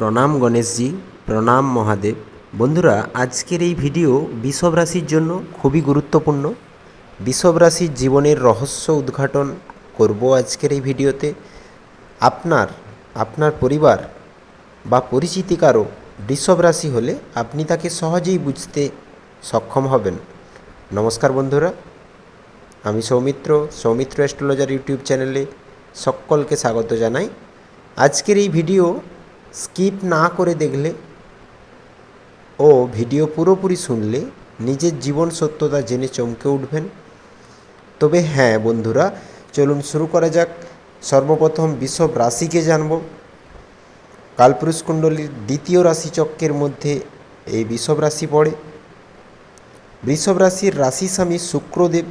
প্রণাম গণেশজি, প্রণাম মহাদেব। বন্ধুরা, আজকের এই ভিডিও বিষব রাশির জন্য খুবই গুরুত্বপূর্ণ। বিষব রাশির জীবনের রহস্য উদ্ঘাটন করব আজকের এই ভিডিওতে। আপনার আপনার পরিবার বা পরিচিতি কারও বৃষভ রাশি হলে আপনি তাকে সহজেই বুঝতে সক্ষম হবেন। নমস্কার বন্ধুরা। আমি সৌমিত্র সৌমিত্র অ্যাস্ট্রোলজার ইউটিউব চ্যানেলে সকলকে স্বাগত জানাই। আজকের এই ভিডিও স্কিপ না করে দেখলে ও ভিডিও পুরোপুরি শুনলে নিজের জীবন সত্যতা জেনে চমকে উঠবেন। তবে হ্যাঁ বন্ধুরা, চলুন শুরু করা যাক। সর্বপ্রথম বিষব রাশিকে জানব। কালপুরুষ কুণ্ডলীর দ্বিতীয় রাশিচক্রের মধ্যে এই বিষব রাশি পড়ে। বৃষভ রাশির রাশি স্বামী শুক্রদেব,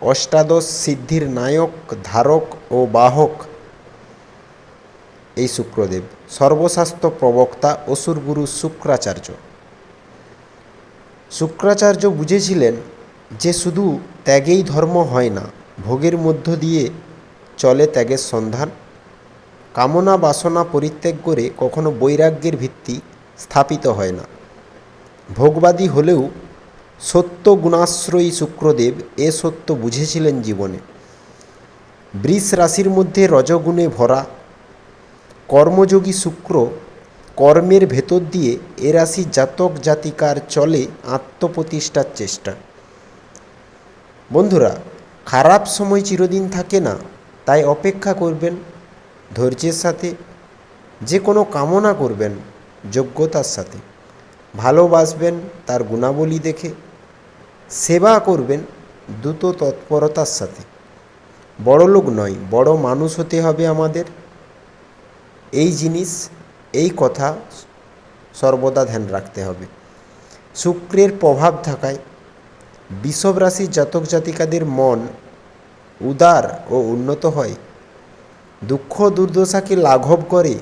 অষ্টাদশ সিদ্ধির নায়ক, ধারক ও বাহক। এই শুক্রদেব সর্বশাস্ত্র প্রবক্তা অসুরগুরু শুক্রাচার্য। শুক্রাচার্য বুঝেছিলেন যে শুধু ত্যাগেই ধর্ম হয় না, ভোগের মধ্য দিয়ে চলে ত্যাগের সন্ধান। কামনা বাসনা পরিত্যাগ করে কখনো বৈরাগ্যের ভিত্তি স্থাপিত হয় না। ভোগবাদী হলেও সত্য গুণাশ্রয়ী শুক্রদেব এ সত্য বুঝেছিলেন জীবনে। বৃষ রাশির মধ্যে রজগুণে ভরা কর্মযোগী শুক্র কর্মের ভেতর দিয়ে এ রাশি জাতক জাতিকার চলে আত্মপ্রতিষ্ঠার চেষ্টা। বন্ধুরা, খারাপ সময় চিরদিন থাকে না, তাই অপেক্ষা করবেন, ধৈর্যের সাথে, যে কোনো কামনা করবেন, যোগ্যতার সাথে। ভালোবাসবেন তার গুণাবলী দেখে, সেবা করবেন দ্রুত তৎপরতার সাথে। বড় লোক নয়, বড় মানুষ হতে হবে আমাদের। এই জিনিস, এই কথা সর্বদা ধ্যান রাখতে হবে। শুক্রের প্রভাব থাকায় বিষব রাশির জাতক জাতিকাদের মন উদার ও উন্নত হয়। দুঃখ দুর্দশাকে লাঘব করে।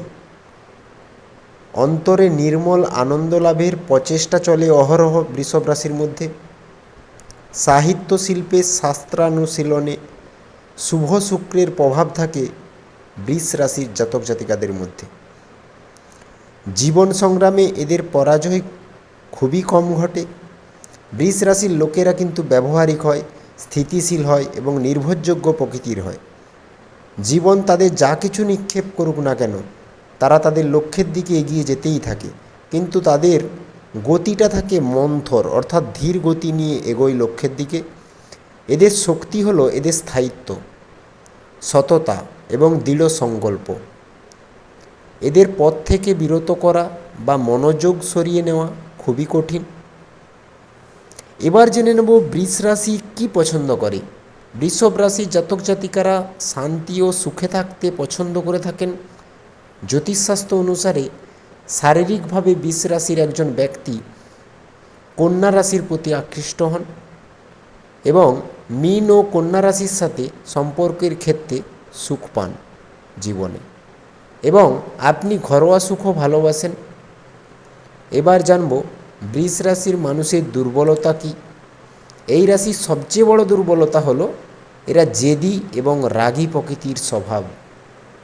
অন্তরে নির্মল আনন্দ লাভের প্রচেষ্টা চলে অহরহ বৃষভ রাশির মধ্যে। সাহিত্য শিল্পে শাস্ত্রানুশীলনে শুভ শুক্রের প্রভাব থাকে। বৃষ রাশির জাতক জাতিকাদের মধ্যে। জীবন সংগ্রামে এদের পরাজয় খুবই কম ঘটে। বৃষ রাশির লোকেরা কিন্তু ব্যবহারিক হয়, স্থিতিশীল হয় এবং নির্ভরযোগ্য প্রকৃতির হয়। জীবন তাদের যা কিছু নিক্ষেপ করুক না কেন, তারা তাদের লক্ষ্যের দিকে এগিয়ে যেতেই থাকে। কিন্তু তাদের গতিটা থাকে মন্থর, অর্থাৎ ধীর গতি নিয়ে এগোয় লক্ষ্যের দিকে। এদের শক্তি হলো এদের স্থায়িত্ব, সততা এবং দৃঢ় সংকল্প। এদের পথ থেকে বিরত করা বা মনোযোগ সরিয়ে নেওয়া খুবই কঠিন। এবার জেনে নেব বৃষ রাশি কী পছন্দ করে। বৃষভ রাশি জাতক জাতিকারা শান্তি ও সুখে থাকতে পছন্দ করে থাকেন। জ্যোতিষশাস্ত্র অনুসারে শারীরিকভাবে বৃষ রাশির একজন ব্যক্তি কন্যা রাশির প্রতি আকৃষ্ট হন এবং মীন ও কন্যা রাশির সাথে সম্পর্কের ক্ষেত্রে সুখ পান জীবনে। এবং আপনি ঘরোয়া সুখও ভালোবাসেন। এবার জানব, বৃষ রাশির মানুষের দুর্বলতা কী? এই রাশির সবচেয়ে বড় দুর্বলতা হলো, এরা জেদি এবং রাগী প্রকৃতির স্বভাব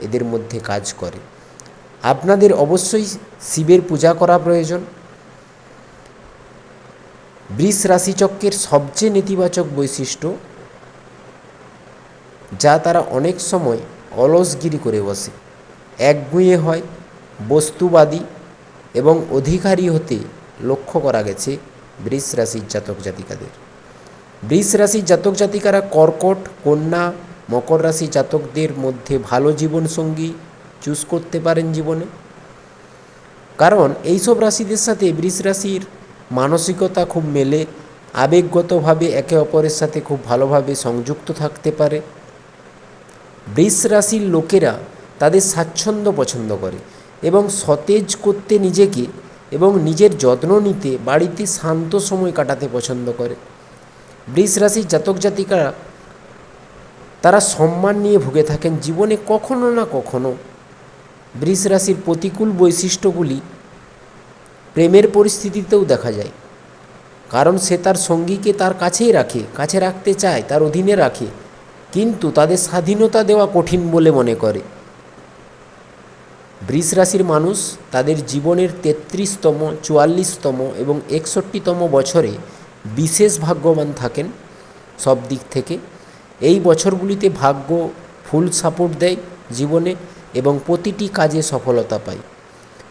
এদের মধ্যে কাজ করে। আপনাদের অবশ্যই শিবের পূজা করা প্রয়োজন। বৃষ রাশিচক্রের সবচেয়ে নেতিবাচক বৈশিষ্ট্য যা তারা অনেক সময় অলসগিরি করে বসে। একগুঁয়ে হয়, বস্তুবাদী এবং অধিকারী হতে লক্ষ্য করা গেছে বৃষ রাশির জাতক জাতিকাদের। বৃষ রাশির জাতক জাতিকারা কর্কট, কন্যা, মকর রাশি জাতকদের মধ্যে ভালো জীবনসঙ্গী চুজ করতে পারেন জীবনে। কারণ এইসব রাশিদের সাথে বৃষ রাশির মানসিকতা খুব মেলে, আবেগগতভাবে একে অপরের সাথে খুব ভালোভাবে সংযুক্ত থাকতে পারে। বৃষ রাশির লোকেরা তাদের স্বাচ্ছন্দ্য পছন্দ করে এবং সতেজ করতে নিজেকে এবং নিজের যত্ন নিতে বাড়িতে শান্ত সময় কাটাতে পছন্দ করে। বৃষ রাশির জাতক জাতিকারা তারা সম্মান নিয়ে ভুগে থাকেন জীবনে কখনো না কখনো। বৃষ রাশির প্রতিকূল বৈশিষ্ট্যগুলি প্রেমের পরিস্থিতিতেও দেখা যায়। কারণ সে তার সঙ্গীকে তার কাছেই রাখে, কাছে রাখতে চায়, তার অধীনে রাখে। কিন্তু তাদের স্বাধীনতা দেওয়া কঠিন বলে মনে করে। বৃষ রাশির মানুষ তাদের জীবনের তেত্রিশতম, চুয়াল্লিশতম এবং একষট্টিতম বছরে বিশেষ ভাগ্যবান থাকেন সব দিক থেকে। এই বছরগুলিতে ভাগ্য ফুল সাপোর্ট দেয় জীবনে এবং প্রতিটি কাজে সফলতা পায়।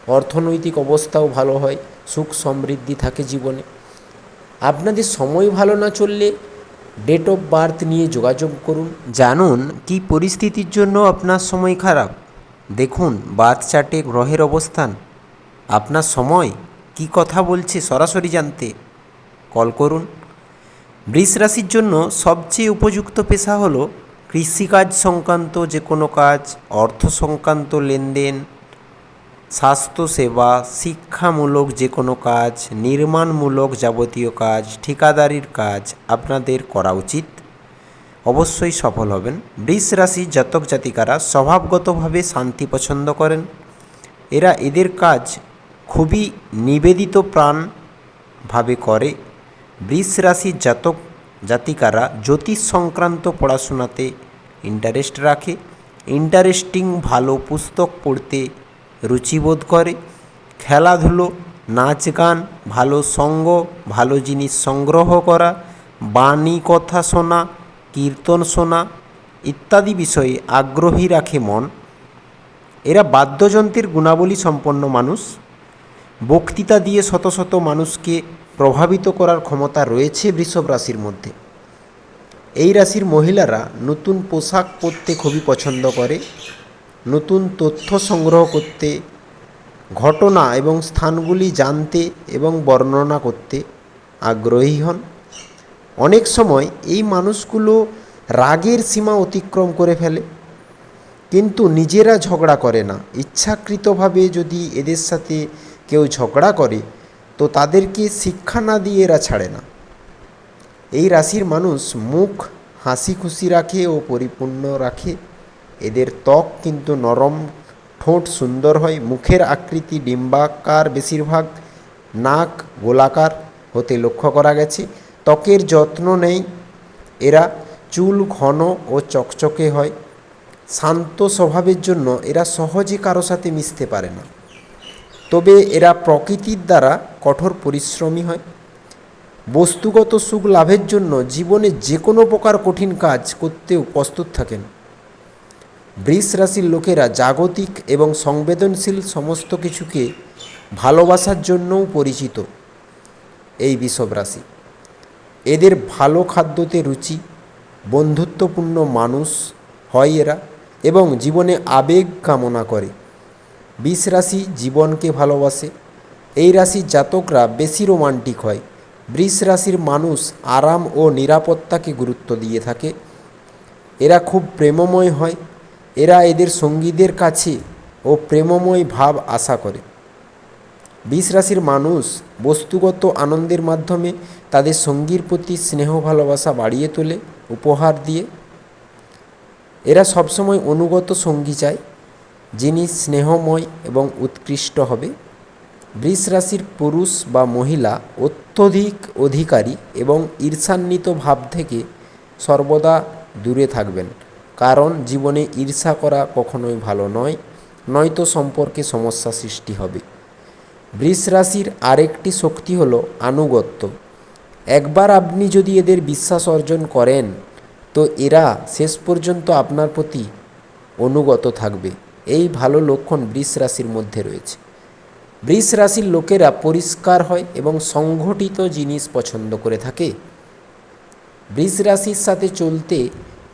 অর্থনৈতিক অবস্থাও ভালো হয়, সুখ সমৃদ্ধি থাকে জীবনে। আপনাদের সময় ভালো না চললে ডেট অফ বার্থ নিয়ে যোগাযোগ করুন। জানুন কি পরিস্থিতির জন্য আপনার সময় খারাপ। দেখুন বার্থ চার্টে গ্রহের অবস্থান। আপনার সময় কি কথা বলছে সরাসরি জানতে। কল করুন। বৃষ রাশির জন্য সবচেয়ে উপযুক্ত পেশা হলো কৃষিকাজ সংক্রান্ত যে কোনো কাজ, অর্থ সংক্রান্ত লেনদেন স্বাস্থ্যসেবা শিক্ষামূলক যে কোনো কাজ, নির্মাণমূলক যাবতীয় কাজ, ঠিকাদারির কাজ আপনাদের করা উচিত। অবশ্যই সফল হবেন। বৃষ রাশির জাতক জাতিকারা স্বভাবগতভাবে শান্তি পছন্দ করেন। এরা এদের কাজ খুবই নিবেদিত প্রাণভাবে করে। বৃষ রাশির জাতক জাতিকারা জ্যোতিষ সংক্রান্ত পড়াশোনাতে ইন্টারেস্ট রাখে। ইন্টারেস্টিং ভালো পুস্তক পড়তে রুচিবোধ করে। খেলাধুলো, নাচ গান, ভালো সঙ্গ, ভালো জিনিস সংগ্রহ করা, বাণী কথা শোনা, কীর্তন শোনা ইত্যাদি বিষয়ে আগ্রহী রাখে মন। এরা বাদ্যযন্ত্রের গুণাবলী সম্পন্ন মানুষ। বক্তৃতা দিয়ে শত শত মানুষকে প্রভাবিত করার ক্ষমতা রয়েছে বৃষভ রাশির মধ্যে। এই রাশির মহিলারা নতুন পোশাক পরতে খুবই পছন্দ করে। নতুন তথ্য সংগ্রহ করতে, ঘটনা এবং স্থানগুলি জানতে এবং বর্ণনা করতে আগ্রহী হন। অনেক সময় এই মানুষগুলো রাগের সীমা অতিক্রম করে ফেলে, কিন্তু নিজেরা ঝগড়া করে না। ইচ্ছাকৃতভাবে যদি এদের সাথে কেউ ঝগড়া করে, তো তাদেরকে শিক্ষা না দিয়ে এরা ছাড়ে না। এই রাশির মানুষ মুখ হাসি খুশি রাখে ও পরিপূর্ণ রাখে। এদের ত্বক কিন্তু নরম, ঠোঁট সুন্দর হয়, মুখের আকৃতি ডিম্বাকার বেশিরভাগ, নাক গোলাকার হতে লক্ষ্য করা গেছে। ত্বকের যত্ন নেই এরা, চুল ঘন ও চকচকে হয়, শান্ত স্বভাবের জন্য এরা সহজে কারও সাথে মিশতে পারে না। তবে এরা প্রকৃতির দ্বারা কঠোর পরিশ্রমী হয়। বস্তুগত সুখ লাভের জন্য জীবনে যে কোনো প্রকার কঠিন কাজ করতেও প্রস্তুত থাকেন। বৃষ রাশির লোকেরা জাগতিক এবং সংবেদনশীল সমস্ত কিছুকে ভালোবাসার জন্যও পরিচিত এই বিষব রাশি। এদের ভালো খাদ্যতে রুচি, বন্ধুত্বপূর্ণ মানুষ হয় এরা এবং জীবনে আবেগ কামনা করে। বিষ রাশি জীবনকে ভালোবাসে। এই রাশির জাতকরা বেশি রোমান্টিক হয়। বৃষ রাশির মানুষ আরাম ও নিরাপত্তাকে গুরুত্ব দিয়ে থাকে। এরা খুব প্রেমময় হয়। এরা এদের সঙ্গীদের কাছে ও প্রেমময় ভাব আশা করে। বিষ রাশির মানুষ বস্তুগত আনন্দের মাধ্যমে তাদের সঙ্গীর প্রতি স্নেহ ভালোবাসা বাড়িয়ে তোলে, উপহার দিয়ে। এরা সবসময় অনুগত সঙ্গী চায়, যিনি স্নেহময় এবং উৎকৃষ্ট হবে। বৃষ রাশির পুরুষ বা মহিলা অত্যধিক অধিকারী এবং ঈর্ষান্বিত ভাব থেকে সর্বদা দূরে থাকবেন। কারণ জীবনে ঈর্ষা করা কখনোই ভালো নয়, নয়তো সম্পর্কে সমস্যা সৃষ্টি হবে। বৃষ রাশির আরেকটি শক্তি হলো আনুগত্য। একবার আপনি যদি এদের বিশ্বাস অর্জন করেন, তো এরা শেষ পর্যন্ত আপনার প্রতি অনুগত থাকবে। এই ভালো লক্ষণ বৃষ রাশির মধ্যে রয়েছে। বৃষ রাশির লোকেরা পরিষ্কার হয় এবং সংগঠিত জিনিস পছন্দ করে থাকে। বৃষ রাশির সাথে চলতে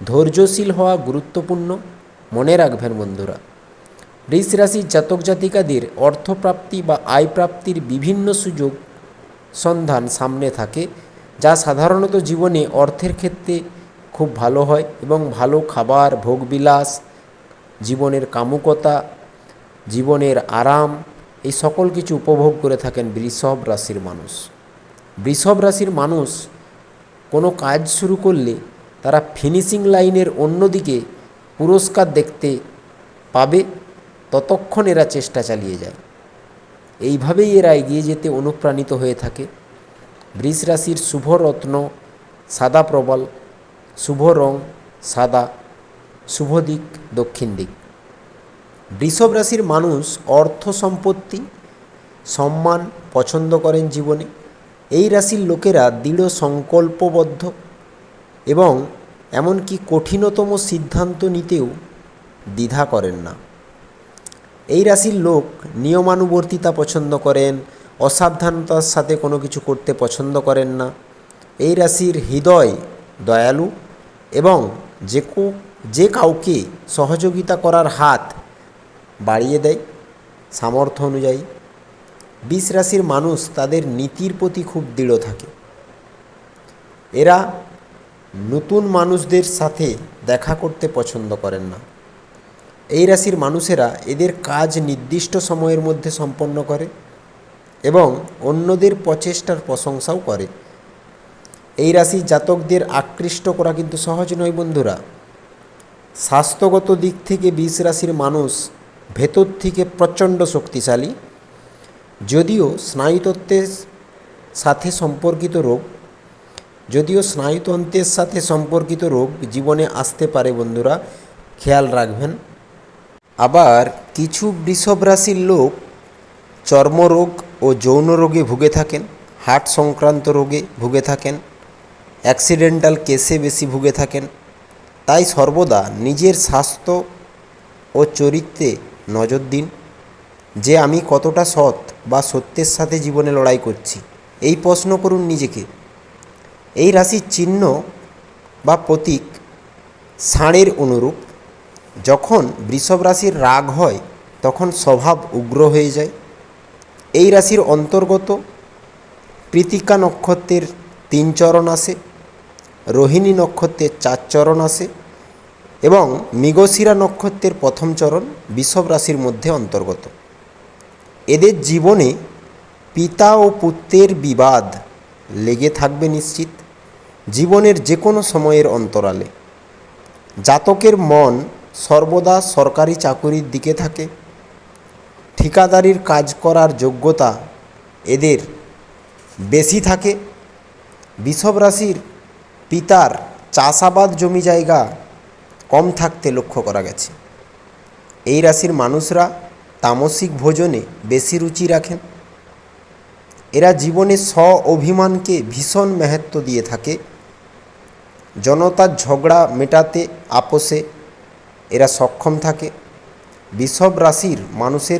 ধৈর্যশীল হওয়া গুরুত্বপূর্ণ। মনে রাখবেন বন্ধুরা বৃষ রাশির জাতক জাতিকাদের অর্থপ্রাপ্তি বা আয় প্রাপ্তির বিভিন্ন সুযোগ সন্ধান সামনে থাকে, যা সাধারণত জীবনে অর্থের ক্ষেত্রে খুব ভালো হয় এবং ভালো খাবার, ভোগবিলাস, জীবনের কামুকতা, জীবনের আরাম, এই সকল কিছু উপভোগ করে থাকেন বৃষভ রাশির মানুষ। বৃষভ রাশির মানুষ কোনো কাজ শুরু করলে তারা ফিনিশিং লাইনের অন্যদিকে পুরস্কার দেখতে পাবে ততক্ষণ এরা চেষ্টা চালিয়ে যায়। এইভাবেই এরা এগিয়ে যেতে অনুপ্রাণিত হয়ে থাকে। বৃষ রাশির শুভ রত্ন সাদা প্রবল, শুভ রং সাদা, শুভ দিক দক্ষিণ দিক। বৃষভ রাশির মানুষ অর্থ সম্পত্তি, সম্মান পছন্দ করেন জীবনে। এই রাশির লোকেরা দৃঢ় সংকল্পবদ্ধ। এবং এমনকি কঠিনতম সিদ্ধান্ত নিতেও দ্বিধা করেন না। এই রাশির লোক নিয়মানুবর্তিতা পছন্দ করেন, অসাবধানতার সাথে কোনো কিছু করতে পছন্দ করেন না। এই রাশির হৃদয় দয়ালু এবং যে যে কাউকে সহযোগিতা করার হাত বাড়িয়ে দেয় সামর্থ্য অনুযায়ী। বিষ রাশির মানুষ তাদের নীতির প্রতি খুব দৃঢ় থাকে। এরা নতুন মানুষদের সাথে দেখা করতে পছন্দ করেন না। এই রাশির মানুষেরা এদের কাজ নির্দিষ্ট সময়ের মধ্যে সম্পন্ন করে এবং অন্যদের প্রচেষ্টার প্রশংসাও করে। এই রাশির জাতকদের আকৃষ্ট করা কিন্তু সহজ নয় বন্ধুরা। স্বাস্থ্যগত দিক থেকে বিষ রাশির মানুষ ভেতর থেকে প্রচণ্ড শক্তিশালী, যদিও স্নায়ুতত্ত্বের সাথে সম্পর্কিত রোগ যদিও স্নায়ুতন্ত্রের সাথে সম্পর্কিত রোগ জীবনে আসতে পারে, বন্ধুরা, খেয়াল রাখবেন। আবার কিছু বৃষভ রাশির লোক চর্মরোগ ও যৌন রোগে ভুগে থাকেন, হার্ট সংক্রান্ত রোগে ভুগে থাকেন, অ্যাক্সিডেন্টাল কেসে বেশি ভুগে থাকেন। তাই সর্বদা নিজের স্বাস্থ্য ও চরিত্রে নজর দিন, যে আমি কতটা সৎ বা সত্যের সাথে জীবনে লড়াই করছি। এই প্রশ্ন করুন নিজেকে। এই রাশির চিহ্ন বা প্রতীক ষাঁড়ের অনুরূপ। যখন বৃষভ রাশির রাগ হয়, তখন স্বভাব উগ্র হয়ে যায়। এই রাশির অন্তর্গত প্রীতিকা নক্ষত্রের তিন চরণ আসে, রোহিণী নক্ষত্রের চার চরণ আসে এবং মৃগশিরা নক্ষত্রের প্রথম চরণ বৃষভ রাশির মধ্যে অন্তর্গত। এদের জীবনে পিতা ও পুত্রের বিবাদ লেগে থাকবে নিশ্চিত জীবনের যে কোনো সময়ের অন্তরালে। জাতকের মন সর্বদা সরকারি চাকুরির দিকে থাকে। ঠিকাদারির কাজ করার যোগ্যতা এদের বেশি থাকে। বিষব রাশির পিতার চাষাবাদ জমি জায়গা কম থাকতে লক্ষ্য করা গেছে। এই রাশির মানুষরা তামসিক ভোজনে বেশি রুচি রাখেন। এরা জীবনে স্ব অভিমানকে ভীষণ মেহাত্ম দিয়ে থাকে। জনতার ঝগড়া মেটাতে, আপোষে এরা সক্ষম থাকে। বিষব রাশির মানুষের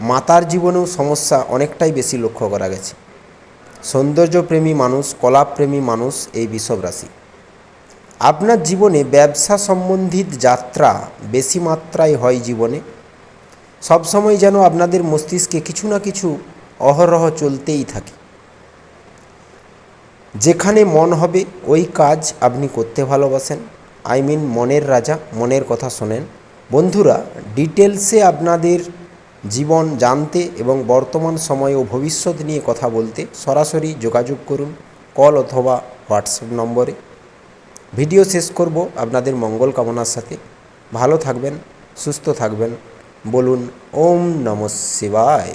মাতার জীবনেও সমস্যা অনেকটাই বেশি লক্ষ্য করা গেছে। সৌন্দর্যপ্রেমী মানুষ, কলাপ্রেমী মানুষ এই বিষব রাশি। আপনার জীবনে ব্যবসা সম্বন্ধিত যাত্রা বেশি মাত্রায় হয় জীবনে। সবসময় যেন আপনাদের মস্তিষ্কে কিছু না কিছু অহরহ চলতেই থাকে। যেখানে মন হবে, ওই কাজ আপনি করতে ভালোবাসেন। আই মিন মনের রাজা, মনের কথা শোনেন। বন্ধুরা ডিটেলসে আপনাদের জীবন জানতে এবং বর্তমান সময় ও ভবিষ্যৎ নিয়ে কথা বলতে সরাসরি যোগাযোগ করুন কল অথবা হোয়াটসঅ্যাপ নম্বরে। ভিডিও শেষ করব আপনাদের মঙ্গল কামনার সাথে। ভালো থাকবেন, সুস্থ থাকবেন। বলুন, ওম নমঃ শিবায়।